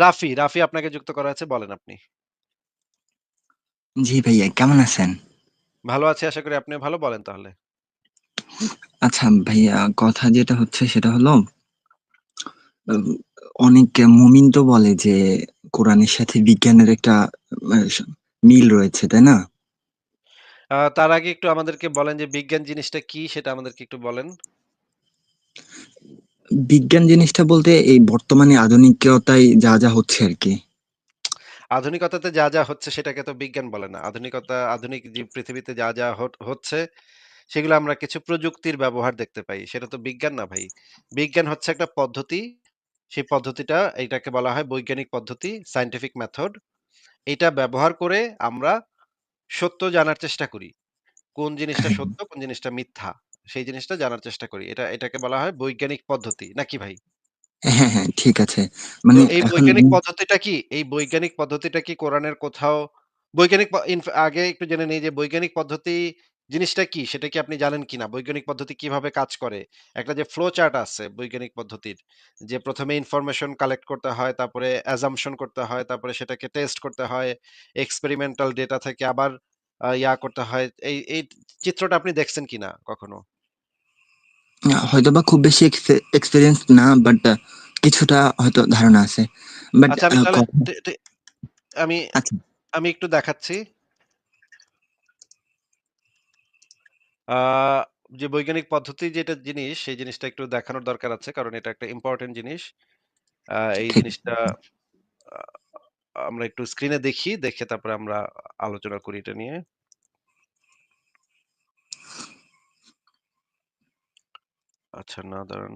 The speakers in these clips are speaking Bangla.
রাফি, রাফি আপনাকে যুক্ত করা আছে বলেন আপনি। জি ভাইয়া কেমন আছেন? ভালো আছি আশা করি আপনি ভালো বলেন তাহলে। আচ্ছা ভাইয়া কথা যেটা হচ্ছে সেটা হলো অনেক মুমিন তো বলে যে কোরআনের সাথে বিজ্ঞানের একটা মিল রয়েছে, তাই না? তার আগে একটু আমাদেরকে বলেন যে বিজ্ঞান জিনিসটা কি সেটা আমাদেরকে একটু বলেন। বিজ্ঞান জিনিসটা বলতে এই বর্তমানে আধুনিকতায় যা, যা হচ্ছে আর কি আধুনিকতাতে যা, যা হচ্ছে সেটাকে তো বিজ্ঞান বলে না। আধুনিকতা আধুনিক যে পৃথিবীতে যা, যা হচ্ছে সেগুলো আমরা কিছু প্রযুক্তির ব্যবহার দেখতে পাই। সেটা তো বিজ্ঞান না ভাই। বিজ্ঞান হচ্ছে একটা পদ্ধতি। সেই পদ্ধতিটা এটাকে বলা হয় বৈজ্ঞানিক পদ্ধতি, সায়েন্টিফিক মেথড। এটা ব্যবহার করে আমরা সত্য জানার চেষ্টা করি। কোন জিনিসটা সত্য, কোন জিনিসটা মিথ্যা। সেই জিনিসটা জানার চেষ্টা করি। এটা এটাকে বলা হয় বৈজ্ঞানিক পদ্ধতি। নাকি ভাই? হ্যাঁ, হ্যাঁ ঠিক আছে। তো মানে এই এখন বৈজ্ঞানিক পদ্ধতিটা কি? এই বৈজ্ঞানিক পদ্ধতিটা কি কোরআনের কোথাও বৈজ্ঞানিক প আগে একটু জেনে নেই যে বৈজ্ঞানিক পদ্ধতি জিনিসটা কি? সেটা কি আপনি জানেন কিনা? বৈজ্ঞানিক পদ্ধতি কীভাবে কাজ করে? একটা যে ফ্লো চার্ট আছে বৈজ্ঞানিক পদ্ধতির। যে প্রথমে ইনফরমেশন কালেক্ট করতে হয়, তারপরে অ্যাসাম্পশন করতে হয়, তারপরে সেটাকে টেস্ট করতে হয়। এক্সপেরিমেন্টাল ডেটা থেকে আবার ইয়া করতে হয়। এই এই চিত্রটা আপনি দেখছেন কিনা কখনো? আ হয়তোবা খুব বেশি এক্সপে এক্সপেরিয়েন্স না বাট কিছুটা হয়তো ধারণা আছে। বাট আচ্ছা আমি তাহলে আমি আচ্ছা। আমি একটু দেখাচ্ছি। যে বৈজ্ঞানিক পদ্ধতি যেটা জিনিস, সেই জিনিসটা একটু দেখানোর দরকার আছে। কারণ এটা একটা ইম্পর্টেন্ট জিনিস। এই জিনিসটা আমরা একটু স্ক্রিনে দেখি, দেখে তারপরে আমরা আলোচনা করি এটা নিয়ে। আচ্ছা না দাঁড়ান।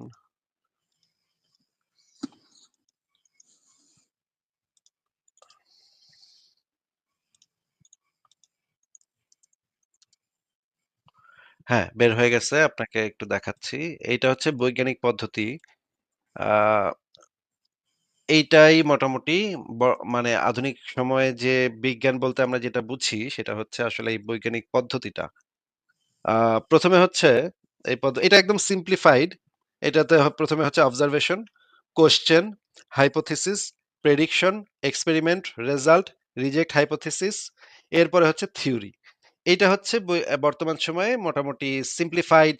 হ্যাঁ, বের হয়ে গেছে। আপনাকে একটু দেখাচ্ছি। এইটা হচ্ছে বৈজ্ঞানিক পদ্ধতি। এইটাই মোটামুটি মানে আধুনিক সময়ে যে বিজ্ঞান বলতে আমরা যেটা বুঝি, সেটা হচ্ছে আসলে এই বৈজ্ঞানিক পদ্ধতিটা। আ ১ম এ হচ্ছে এই পদ্ধ এটা একদম সিম্পলিফাইড। এটাতে প্রথমে ১ম হচ্ছে observation, question, hypothesis, prediction, experiment, result, reject hypothesis, এরপরে হচ্ছে থিওরি। এটা হচ্ছে বর্তমান সময়ে মোটামুটি সিম্পলিফাইড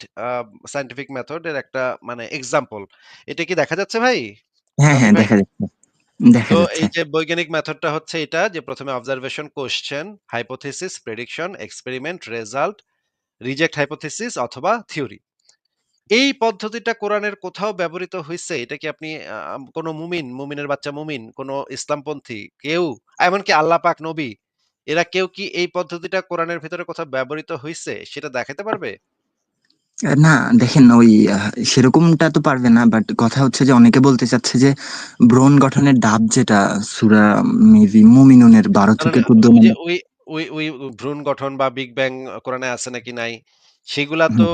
সায়েন্টিফিক মেথড এর একটা মানে এক্সাম্পল। এটা কি দেখা যাচ্ছে ভাই? হ্যাঁ, হ্যাঁ দেখা যাচ্ছে, তো এই যে বৈজ্ঞানিক মেথডটা হচ্ছে এটা যে প্রথমে observation, question hypothesis, prediction, experiment, result, reject hypothesis অথবা থিওরি। এই পদ্ধতিটা কোরআনের কোথাও ব্যবহৃত হইছে? এটা কি আপনি কোন মুমিন, মুমিনের বাচ্চা মুমিন, কোন ইসলামপন্থী কেউ, এমনকি আল্লাহ পাক, নবী, এরা কেউ কি এই পদ্ধতিটা কোরআনের ভিতরে কোথাও ব্যবহৃত হয়েছে সেটা দেখাতে পারবে? না দেখেন ওই সেরকমটা তো পারবে না। বাট কথা হচ্ছে যে অনেকে বলতে চাচ্ছে যে ব্রণ গঠনের ডাব যেটা সুরা মেবি মুমিনুনের ১২ না, না, থেকে ১৪ ওই ওই ভ্রূণ গঠন বা বিগ ব্যাং কোরআনে আছে নাকি নাই? সেগুলা তো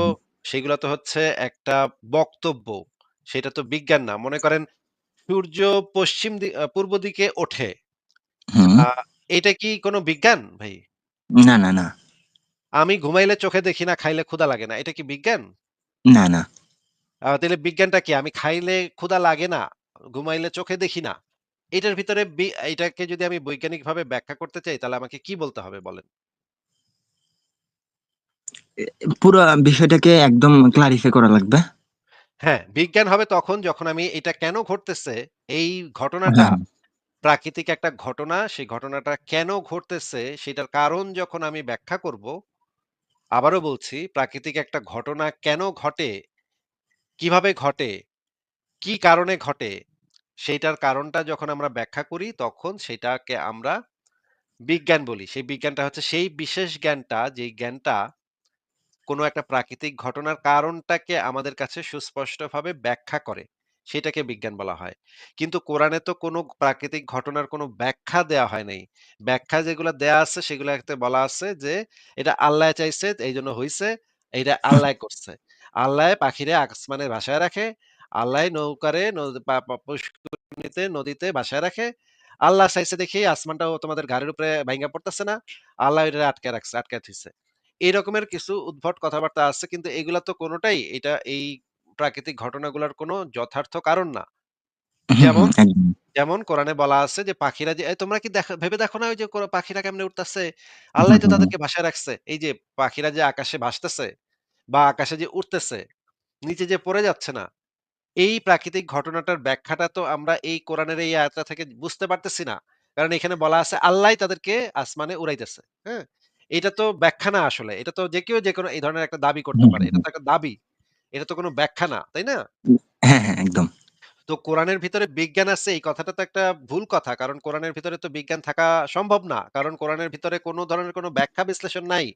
সেগুলা তো হচ্ছে একটা বক্তব্য। সেটা তো বিজ্ঞান না। মনে করেন সূর্য পশ্চিম পূর্ব দিকে ওঠে। এটা কি কোন বিজ্ঞান ভাই? না, না, না, আমি ঘুমাইলে চোখে দেখি না, খাইলে ক্ষুধা লাগে না। এটা কি বিজ্ঞান? না, না। আ তাইলে বিজ্ঞানটা কি? আমি খাইলে ক্ষুধা লাগে না, ঘুমাইলে চোখে দেখি না। এটার ভিতরে বি এটাকে যদি আমি বৈজ্ঞানিকভাবে ব্যাখ্যা করতে চাই, তাহলে আমাকে কি বলতে হবে বলেন? পুরা বিষয়টাকে একদম ক্লারিফাই করা লাগবে। হ্যাঁ, বিজ্ঞান হবে তখন যখন আমি এটা কেন ঘটতেছে, এই ঘটনাটা হ্যাঁ, প্রাকৃতিক একটা ঘটনা, সেই ঘটনাটা কেন ঘটতেছে সেটার কারণ যখন আমি ব্যাখ্যা করব, আবারও বলছি প্রাকৃতিক একটা ঘটনা কেন ঘটে, কীভাবে ঘটে, কি কারণে ঘটে, সেইটার কারণটা যখন আমরা ব্যাখ্যা করি তখন সেটাকে আমরা বিজ্ঞান বলি। সেই বিজ্ঞানটা হচ্ছে সেই বিশেষ জ্ঞানটা, যেই জ্ঞানটা কোনো একটা প্রাকৃতিক ঘটনার কারণটাকে আমাদের কাছে সুস্পষ্টভাবে ব্যাখ্যা করে। সেটাকে বিজ্ঞান বলা হয়। কিন্তু কোরআনে তো কোনো প্রাকৃতিক ঘটনার কোনো ব্যাখ্যা দেয়া হয় নাই। ব্যাখ্যা যেগুলা দেয়া আছে সেগুলাতে বলা আছে যে, "এটা আল্লাহ চাইছে এই জন্য হইছে, এইটা আল্লাহ করছে। আল্লাহ পাখিরে আসমানে ভাসায় রাখে, আল্লাহ নৌকারে পুষ্করিণীতে নদীতে ভাসায় রাখে। আল্লাহ চাইছে দেখেই আসমানটাও তোমাদের ঘাড়ের উপরে ভাইঙ্গা পড়তেছে না। আল্লাহ এটারে আটকায় রাখছে, আটকায় থুইছে।" এই রকমের কিছু উদ্ভট কথাবার্তা আছে কিন্তু এগুলা তো কোনটাই এটা এই প্রাকৃতিক ঘটনাগুলার কোনো যথার্থ কারণ না। যেমন, যেমন কোরআনে বলা আছে যে পাখিরা যে তোমরা কি দেখ ভেবে দেখো না ওই যে পাখিরা কেমনে উঠতেছে আল্লাহ তো তাদেরকে ভাসায় রাখছে।" এই যে পাখিরা যে আকাশে ভাসতেছে বা আকাশে যে উড়তেছে, নিচে যে পড়ে যাচ্ছে না, এই প্রাকৃতিক ঘটনাটার ব্যাখ্যাটা তো আমরা এই কোরআনের এই আয়াতটা থেকে বুঝতে পারতেছি না। কারণ এখানে বলা আছে আল্লাহই তাদেরকে আসমানে উড়াইতেছে। হ্যাঁ? এটা তো ব্যাখ্যা না আসলে। এটা তো যে কেউ যেকোনো এই ধরনের একটা দাবি করতে পারে। এটা তো একটা দাবি। এটা তো কোনো ব্যাখ্যা না। তাই না? হ্যাঁ, হ্যাঁ, একদম। তো কোরআনের ভিতরে বিজ্ঞান আছে এই কথাটা তো একটা ভুল কথা। কারণ কোরআনের ভিতরে তো বিজ্ঞান থাকা সম্ভব না। কারণ কোরআনের ভিতরে কোনো ধরনের কোনো ব্যাখ্যা বিশ্লেষণ নাই।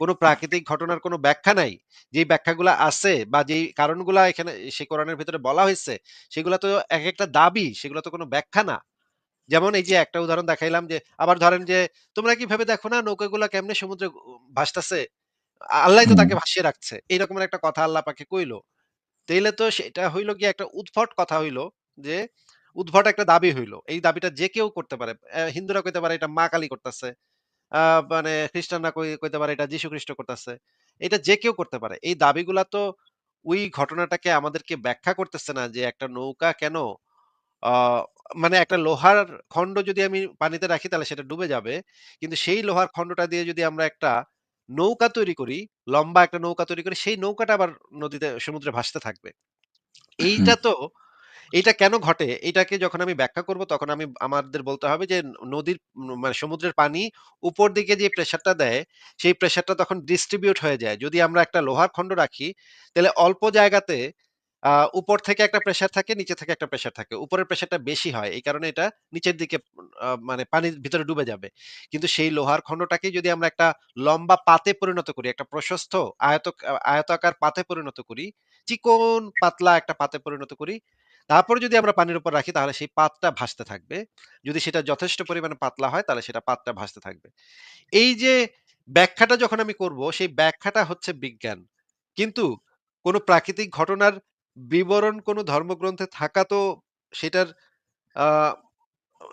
কোন প্রাকৃতিক ঘটনার কোন ব্যাখ্যা নাই। যেই ব্যাখ্যাগুলা আছে বা যেই কারণগুলা এখানে সেই কোরআনের ভিতরে বলা হইছে, সেগুলা তো একেকটা দাবি, সেগুলা তো কোন ব্যাখ্যা না। যেমন এই যে একটা উদাহরণ দেখাইলাম যে, আবার ধরেন যে, "তোমরা কি ভেবে দেখো না নৌকাগুলা কেমনে সমুদ্রে ভাসতাছে? আ আল্লাহই তো তাকে ভাসিয়ে রাখছে।" এইরকমের একটা কথা আল্লাহ পাকে কইলো তাইলে তো সেটা হইল গিয়ে একটা উদ্ভট কথা হইল যে, উদ্ভট একটা দাবি হইল এই দাবিটা যে কেউ করতে পারে। হিন্দুরা কইতে পারে এটা মা কালী করতেছে। মানে খ্রিস্টানরা কই কইতে পারে এটা যীশু খ্রিস্ট করতেছে। এটা যে কেউ করতে পারে। এই দাবিগুলা তো ওই ঘটনাটাকে আমাদেরকে ব্যাখ্যা করতেছে না যে একটা নৌকা কেন মানে একটা লোহার খন্ড যদি আমি পানিতে রাখি তাহলে সেটা ডুবে যাবে। কিন্তু সেই লোহার খন্ডটা দিয়ে যদি আমরা একটা নৌকা তৈরি করি, লম্বা একটা নৌকা তৈরি করি, সেই নৌকাটা আবার নদীতে সমুদ্রে ভাসতে থাকবে। এইটা তো এইটা কেন ঘটে? এটাকে যখন আমি ব্যাখ্যা করব তখন আমি আমাদের বলতে হবে যে নদীর মানে সমুদ্রের পানি উপর দিকে যে প্রেশারটা দেয়, সেই প্রেশারটা তখন ডিস্ট্রিবিউট হয়ে যায়। যদি আমরা একটা লোহার খন্ড রাখি, তাহলে অল্প জায়গাতে উপর থেকে একটা প্রেশার থাকে, নিচে থেকে একটা প্রেশার থাকে। উপরের প্রেশারটা বেশি হয়। এই কারণে এটা নিচের দিকে মানে পানির ভিতরে ডুবে যাবে। কিন্তু সেই লোহার খন্ডটাকেই যদি আমরা একটা লম্বা পাতে পরিণত করি, একটা প্রশস্ত আয়ত আয়তাকার পাতে পরিণত করি, চিকন পাতলা একটা পাতে পরিণত করি তারপরে যদি আমরা পানির উপর রাখি তাহলে সেই পাতটা ভাসতে থাকবে। যদি সেটা যথেষ্ট পরিমাণে পাতলা হয় তাহলে সেটা পাতটা ভাসতে থাকবে। এই যে ব্যাখ্যাটা যখন আমি করব সেই ব্যাখ্যাটা হচ্ছে বিজ্ঞান। কিন্তু কোন প্রাকৃতিক ঘটনার বিবরণ কোন ধর্মগ্রন্থে থাকা তো সেটার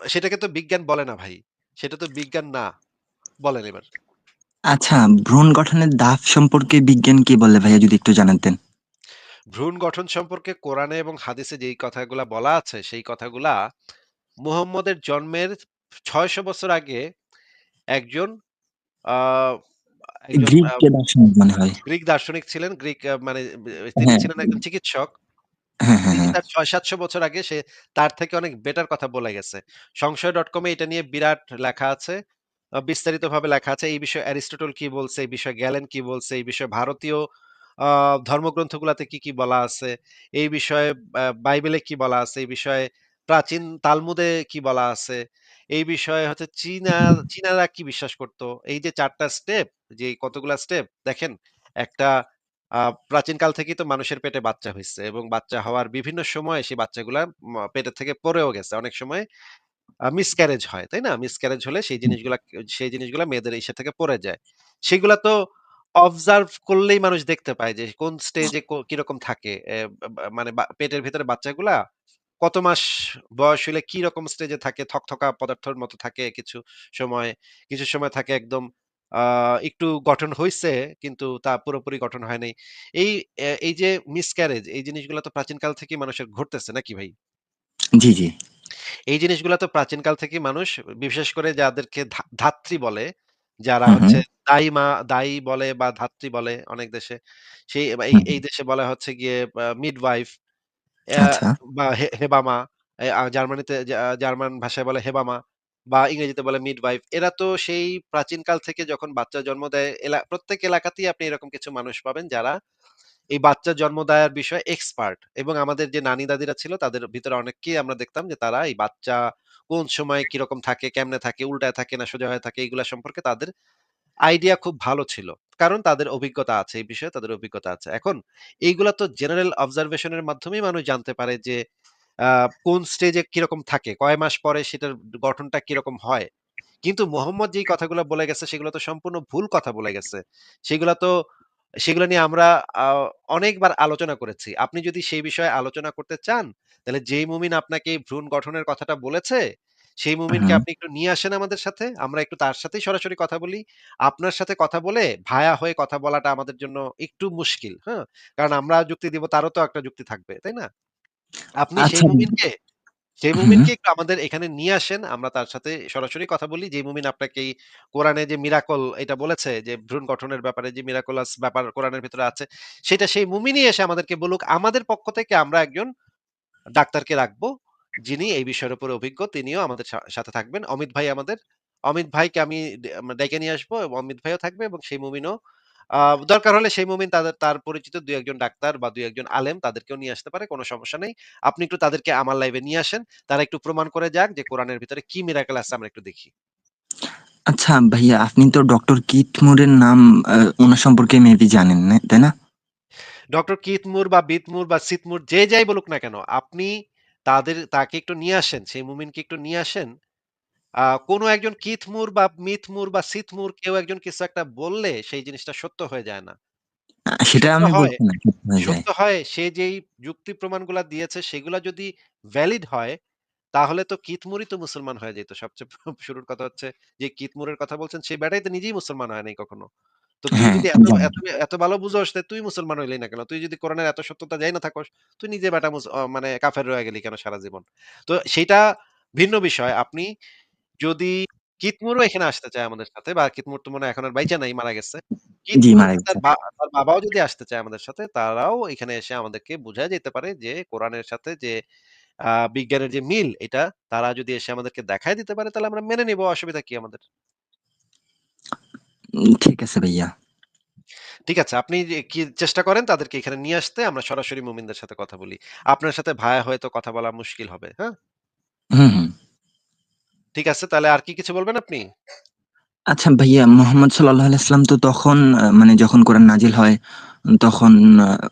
সেটাকে তো বিজ্ঞান বলে না ভাই। সেটা তো বিজ্ঞান না। বলেন এবার। আচ্ছা, ভ্রূণ গঠনের ধাপ সম্পর্কে বিজ্ঞান কি বলে ভাইয়া যদি একটু জানাতেন? ভ্রূণ গঠন সম্পর্কে কোরআনে এবং হাদিসে যেই কথাগুলা বলা আছে সেই কথাগুলা মুহাম্মদের জন্মের ৬০০ বছর আগে একজন গ্রিক দার্শনিক হয়। ছিলেন। গ্রিক মানে তিনি হ্যাঁ, ছিলেন একজন চিকিৎসক। হ্যাঁ, হ্যাঁ, হ্যাঁ। তার ৬০০-৭০০ বছর আগে সে তার থেকে অনেক বেটার কথা বলে গেছে। সংশয়.com এ এটা নিয়ে বিরাট লেখা আছে। বিস্তারিতভাবে লেখা আছে। এই বিষয়ে অ্যারিস্টটল কি বলছে, এই বিষয়ে গ্যালেন কি বলছে, এই বিষয়ে ভারতীয় ধর্মগ্রন্থগুলাতে কি, কি বলা আছে, এই বিষয়ে বাইবেলে কি বলা আছে, এই বিষয়ে প্রাচীন তালমুদে কি বলা আছে, এই বিষয়ে হচ্ছে চীনা চীনারা কি বিশ্বাস করত। এই যে চারটা স্টেপ, যে কতগুলা স্টেপ দেখেন একটা প্রাচীনকাল থেকেই তো মানুষের পেটে বাচ্চা হয়েছে এবং বাচ্চা হওয়ার বিভিন্ন সময় সেই বাচ্চাগুলা পেটের থেকে পড়েও গেছে। অনেক সময় মিসক্যারেজ হয়, তাই না? মিসক্যারেজ হলে সেই জিনিসগুলা সেই জিনিসগুলা মেয়েদের ইসে থেকে পড়ে যায়। সেগুলা তো অবজার্ভ করলেই মানুষ দেখতে পায় যে কোন স্টেজে কীরকম থাকে। মানে পেটের ভেতরে বাচ্চাগুলা কত মাস বয়স হইলে কি রকম স্টেজে থাকে, থকথকা পদার্থের মতো থাকে কিছু সময়। কিছু সময় থাকে একদম একটু গঠন হইছে কিন্তু তা পুরোপুরি গঠন হয় নাই। এই এই যে মিসক্যারেজ এই জিনিসগুলা তো প্রাচীনকাল থেকে মানুষের ঘটতেছে নাকি ভাই? জি, জি। এই জিনিসগুলা তো প্রাচীনকাল থেকেই মানুষ বিশেষ করে যাদেরকে ধাত্রী বলে, যারা হচ্ছে দাই মা দাই বলে বা ধাত্রী বলে অনেক দেশে। সেই এই হুম, এই দেশে বলা হচ্ছে গিয়ে আ মিডওয়াইফ অ্যা আচ্ছা। বা হে হেবামা। এ আ জার্মানিতে জা জার্মান ভাষায় বলে হেবামা বা ইংরেজিতে বলে মিডওয়াইফ। এরা তো সেই প্রাচীনকাল থেকে যখন বাচ্চা জন্ম দেয় এলা প্রত্যেক এলাকাতেই আপনি এরকম কিছু মানুষ পাবেন যারা এই বাচ্চা জন্ম দেওয়ার বিষয়ে এক্সপার্ট এবং আমাদের যে নানি-দাদিরা ছিল তাদের ভিতরে অনেককেই আমরা দেখতাম যে তারা এই বাচ্চা কোন সময় কীরকম থাকে, কেমনে থাকে, উল্টায় থাকে না সোজা হয়ে থাকে এগুলা সম্পর্কে তাদের আইডিয়া খুব ভালো ছিল। কারণ তাদের অভিজ্ঞতা আছে। এই বিষয়ে তাদের অভিজ্ঞতা আছে। এখন এইগুলা তো জেনারেল অবজারভেশন এর মাধ্যমেই মানুষ জানতে পারে যে কোন স্টেজে কীরকম থাকে, কয় মাস পরে সেটার গঠনটা কীরকম হয়। কিন্তু মোহাম্মদ যেই কথাগুলা বলে গেছে সেগুলো তো সম্পূর্ণ ভুল কথা বলে গেছে। সেগুলা তো সেগুলো নিয়ে আমরা অনেকবার আলোচনা করেছি। আপনি যদি সেই বিষয়ে আলোচনা করতে চান, তাহলে যেই মুমিন আপনাকে ভ্রূণ গঠনের কথাটা বলেছে, সেই মুমিনকে আপনি একটু নিয়ে আসেন আমাদের সাথে। আমরা একটু তার সাথেই সরাসরি কথা বলি। আপনার সাথে কথা বলে ভায়া হয়ে কথা বলাটা আমাদের জন্য একটু মুশকিল, হ্যাঁ? কারণ আমরা যুক্তি দিব তারও তো একটা যুক্তি থাকবে, তাই না? আপনি সেই আচ্ছা মুমিনকে সেই হুম। মুমিনকে একটু আমাদের এখানে নিয়ে আসেন। আমরা তার সাথে সরাসরি কথা বলি। যে মুমিন আপনাকে এই কোরআনে যে মিরাকল এটা বলেছে যে ভ্রূণ গঠনের ব্যাপারে যে মিরাকুলাস ব্যাপার কোরআনের ভিতরে আছে, সেটা সেই মুমিনই এসে আমাদেরকে বলুক। আমাদের পক্ষ থেকে আমরা একজন ডাক্তারকে রাখব। যিনি এই বিষয়ের উপরে অভিজ্ঞ তিনিও আমাদের সাথে থাকবেন। অমিত ভাই আমাদের। অমিত ভাইকে আমি ডেকে নিয়ে আসব এবং অমিত ভাইও থাকবে এবং সেই মুমিনও দরকার হলে সেই মুমিন তাদের তার পরিচিত ২-১ ডাক্তার বা ২-১ আলেম তাদেরকেও নিয়ে আসতে পারে। কোনো সমস্যা নেই। আপনি একটু তাদেরকে আমার লাইভে নিয়ে আসেন। তারা একটু প্রমাণ করে যাক যে কোরআনের ভিতরে কি মিরাকেল আছে আমরা একটু দেখি। আচ্ছা ভাইয়া আপনি তো ডক্টর কিথ মুরের নাম ওনার সম্পর্কে মেবি জানেন, না তাই না? ডক্টর কিথ মুর বা বিথ মুর বা সিথ মুর যে যাই বলুক না কেন, আপনি তাদের তাকে একটু নিয়ে আসেন। সেই মুমিনকে একটু নিয়ে আসেন। কোন একজন কিথ মুর বা মিথ মুর বা সিথ মুর কেউ একজন কিছু একটা বললে সেই জিনিসটা সত্য হয়ে যায় না। সেটা আমি বলছি না, সত্য হয়ে সে যেই যুক্তি প্রমাণগুলা দিয়েছে সেগুলা যদি ভ্যালিড হয়, তাহলে তো কিথ মুরই তো মুসলমান হয়ে যাইত। সবচেয়ে শুরুর কথা হচ্ছে যে কিথ মুরের কথা বলছেন সেই বেটাই তো নিজেই মুসলমান হয় নাই কখনো। তো তুই হ্যাঁ, যদি এত এত এত ভালো বুঝোস তে তুই মুসলমান হইলি না কেন? তুই যদি কোরআনের এত সত্যতা যাই না থাকোস, তুই নিজে বেটা মুস মানে কাফের রয়ে গেলি কেন সারা জীবন? তো সেইটা ভিন্ন বিষয়। আপনি যদি কিথমুরও এখানে আসতে চায় আমাদের সাথে বা কিথমুর তো মনে হয় এখন আর বাইচা নাই, মারা গেছে। জি, মারা বা গেছে। তার বা তার বাবাও যদি আসতে চায় আমাদের সাথে, তারাও এখানে এসে আমাদেরকে বুঝায় যেতে পারে যে কোরআনের সাথে যে বিজ্ঞানের যে মিল এটা তারা যদি এসে আমাদেরকে দেখায় দিতে পারে তাহলে আমরা মেনে নিব। অসুবিধা কি আমাদের? ঠিক আছে ভাইয়া। ঠিক আছে। আপনি কি চেষ্টা করেন তাদেরকে এখানে নিয়ে আসতে আমরা সরাসরি মুমিনদের সাথে কথা বলি। আপনার সাথে ভায়া হয়তো কথা বলা মুশকিল হবে। হ্যাঁ? ঠিক আছে। তাহলে আর কি কিছু বলবেন আপনি? আচ্ছা ভাইয়া মোহাম্মদ সাল্লাল্লাহু আলাইহি ওয়াসাল্লাম তো তখন মানে যখন কোরআন নাজিল হয় তখন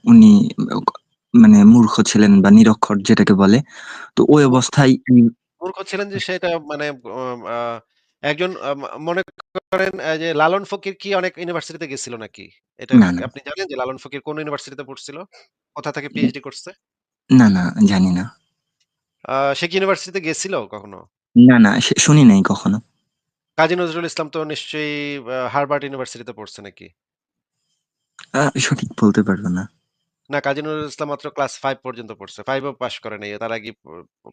উনি মানে মূর্খ ছিলেন বা নিরক্ষর যেটাকে বলে। তো ওই অবস্থায় মূর্খ ছিলেন যে সেটা মানে একজন মনে করেন যে লালন ফকির কি অনেক ইউনিভার্সিটিতে গেছিল নাকি? এটা। আপনি জানেন যে লালন ফকির কোন ইউনিভার্সিটিতে পড়ছিল? কোথা থেকে পিএইচডি করছে? না, না জানি না। সে কি ইউনিভার্সিটিতে গেছিল কখনো? না, না শুনি নাই কখনো। কাজী নজরুল ইসলাম তো নিশ্চয়ই হার্ভার্ড ইউনিভার্সিটিতে পড়ছে নাকি? সঠিক বলতে পারব না। না, কাজী নজরুল ইসলাম মাত্র ক্লাস 5 পর্যন্ত পড়ছে। 5 ও পাস করে নাই। তার আগেই প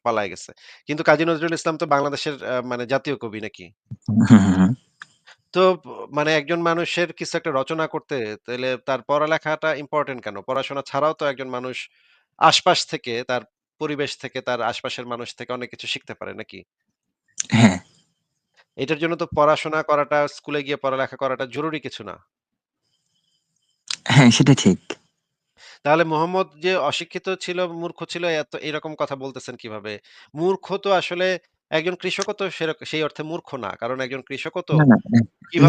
পালায় গেছে। কিন্তু কাজী নজরুল ইসলাম তো বাংলাদেশের মানে জাতীয় কবি নাকি? তো মানে একজন মানুষের কিছু একটা রচনা করতে তাইলে তার পড়ালেখাটা ইম্পোর্টেন্ট কেন? পড়াশোনা ছাড়াও তো একজন মানুষ আশপাশ থেকে তার পরিবেশ থেকে, তার আশপাশের মানুষ থেকে অনেক কিছু শিখতে পারে নাকি? হ্যাঁ, এটার জন্য তো পড়াশোনা করাটা, স্কুলে গিয়ে পড়ালেখা করাটা জরুরি কিছু না। হ্যাঁ সেটা ঠিক। তাহলে মোহাম্মদ যে অশিক্ষিত ছিল, মূর্খ ছিল এত এরকম কথা বলতেছেন কীভাবে? মূর্খ তো আসলে একজন কৃষকও তো সেই অর্থে মূর্খ না। কারণ একজন কৃষকও তো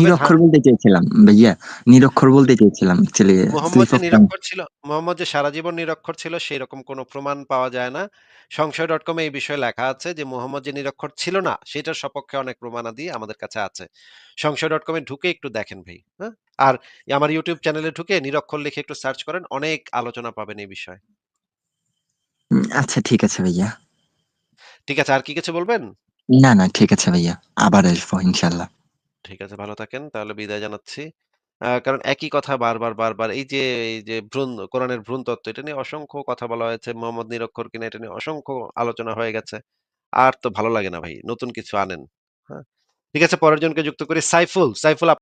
নিরক্ষর বলতে চেয়েছিলাম ভাইয়া। নিরক্ষর বলতে চেয়েছিলাম মুহাম্মদ যে নিরক্ষর ছিল মুহাম্মদ যে সারা জীবন নিরক্ষর ছিল সেরকম কোনো প্রমাণ পাওয়া যায় না। সংশয় ডট এ এই বিষয়ে লেখা আছে যে মোহাম্মদ যে নিরক্ষর ছিল না, সেটার সপক্ষে অনেক প্রমাণাদি আমাদের কাছে আছে। সংশয়.com এ ঢুকে একটু দেখেন ভাই, হ্যাঁ? আর আমার ইউটিউব চ্যানেলে ঢুকে নিরক্ষর লিখে একটু সার্চ করেন। অনেক আলোচনা পাবেন এই বিষয়ে। আচ্ছা ঠিক আছে ভাইয়া। ঠিক আছে, আর কি কিছু বলবেন? না, না ঠিক আছে ভাইয়া। আবার আসব ইনশাআল্লাহ। ঠিক আছে, ভালো থাকেন। তাহলে বিদায় জানাচ্ছি। আ কারণ একই কথা বারবার, বারবার এই যে এই যে ভ্রূণ কোরআনের ভ্রূণতত্ত্ব এটা নিয়ে অসংখ্য কথা বলা হয়েছে। মোহাম্মদ নিরক্ষর কিনা এটা নিয়ে অসংখ্য আলোচনা হয়ে গেছে। আর তো ভালো লাগে না ভাই। নতুন কিছু আনেন। হ্যাঁ? ঠিক আছে পরের জনকে যুক্ত করি। সাইফুল, সাইফুল আপ